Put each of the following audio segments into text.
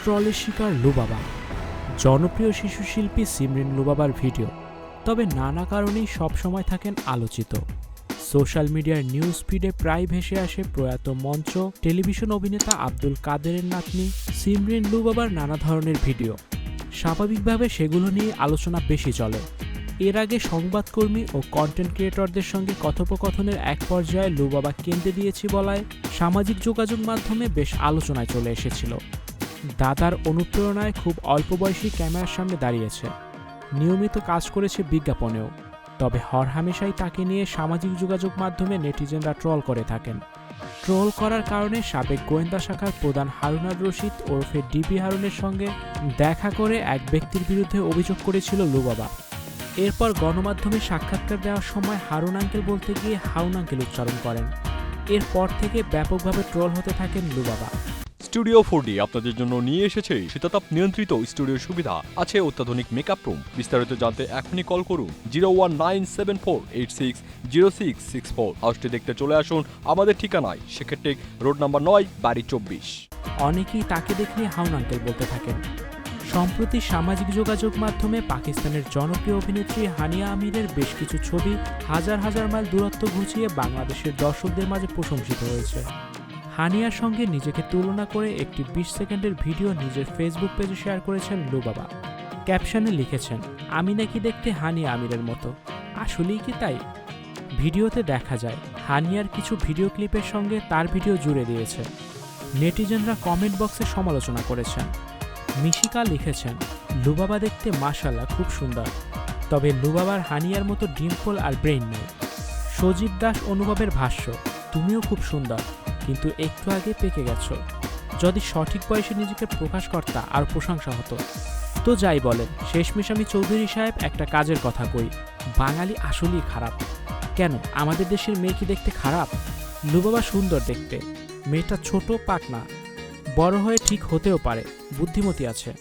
ট্রলের শিকার লুবাবা। জনপ্রিয় শিশু শিল্পী সিমরিন লুবাবার ভিডিও। তবে নানা কারণেই সবসময় থাকেন আলোচিত। সোশ্যাল মিডিয়ার নিউজ ফিডে প্রায় ভেসে আসে প্রয়াত মঞ্চ, টেলিভিশন অভিনেতা আব্দুল কাদেরের নাতনি, সিমরিন লুবাবার নানা ধরনের ভিডিও। স্বাভাবিকভাবে সেগুলো নিয়ে আলোচনা বেশি চলে। এর আগে সংবাদকর্মী ও কন্টেন্ট ক্রিয়েটরদের সঙ্গে কথোপকথনের এক পর্যায়ে লুবাবা কেন্দ্রে দিয়েছি বলায় সামাজিক যোগাযোগ মাধ্যমে বেশ আলোচনায় চলে এসেছিল। দাদার অনুপ্রেরণায় খুব অল্প বয়সী ক্যামেরার সামনে দাঁড়িয়েছে। নিয়মিত কাজ করেছে বিজ্ঞাপনেও। তবে হরহামেশাই তাকে নিয়ে সামাজিক যোগাযোগ মাধ্যমে নেটিজেনরা ট্রল করে থাকেন। ট্রল করার কারণে সাবেক গোয়েন্দা শাখার প্রধান হারুনার রশিদ ওরফে ডিবি হারুনের সঙ্গে দেখা করে এক ব্যক্তির বিরুদ্ধে অভিযোগ করেছিল লুবাবা। এরপর গণমাধ্যমে সাক্ষাৎকার দেওয়ার সময় হারুন আঙ্কেল বলতে গিয়ে হাউন আঙ্কেল উচ্চারণ করেন। এরপর থেকে ব্যাপকভাবে ট্রল হতে থাকেন লুবাবা। স্টুডিও ফোর আপনাদের জন্য নিয়ে এসেছে শীতাতাপ নিয়ন্ত্রিত স্টুডিও সুবিধা। আছে অত্যাধুনিক মেকআপ রুম বিস্তারিত জানতে এখনই কল করুন zero one nine seven four eight six zero six six four হাউসটি দেখতে চলে আসুন আমাদের ঠিকানায়। সেক্ষেত্রে রোড নাম্বার নয়, বাড়ি চব্বিশ। অনেকেই তাকে দেখলে হাউন আঙ্কেল বলতে থাকেন। সম্প্রতি সামাজিক যোগাযোগ মাধ্যমে পাকিস্তানের জনপ্রিয় অভিনেত্রী হানিয়া আমিরের বেশ কিছু ছবি হাজার হাজার মাইল দূরত্ব ঘুচিয়ে বাংলাদেশের দর্শকদের মাঝে প্রশংসিত হয়েছে। হানিয়ার সঙ্গে নিজেকে তুলনা করে একটি বিশ সেকেন্ডের ভিডিও নিজের ফেসবুক পেজে শেয়ার করেছেন লুবাবা। ক্যাপশনে লিখেছেন, আমি নাকি দেখতে হানি আমিরের মতো। আসলেই কি তাই? ভিডিওতে দেখা যায়, হানিয়ার কিছু ভিডিও ক্লিপের সঙ্গে তার ভিডিও জুড়ে দিয়েছে। নেটিজেনরা কমেন্ট বক্সে সমালোচনা করেছেন। মিশিকা লিখেছেন, লুবাবা দেখতে মাশাল্লাহ খুব সুন্দর। তবে লুবাবার হানিয়ার মতো ডিম্পল আর ব্রেইন নেই। সজীব দাস অনুভবের ভাষ্য, তুমিও খুব সুন্দর। কিন্তু একটু আগে পেকে গেছো। যদি সঠিক বয়সে নিজেকে প্রকাশ কর্তা আর প্রশংসা হতো। তো যাই বলেন, শেষমেশ আমি চৌধুরী সাহেব একটা কাজের কথা কই। বাঙালি আসলেই খারাপ। কেন, আমাদের দেশের মেয়ে কি দেখতে খারাপ? লুবাবা সুন্দর দেখতে। মেয়েটা ছোট পাকনা বড় হয়ে ঠিক হতেও পারে, বুদ্ধিমতী আছে।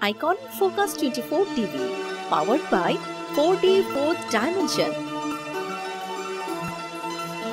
Icon focus twenty four TV powered by four D fourth dimension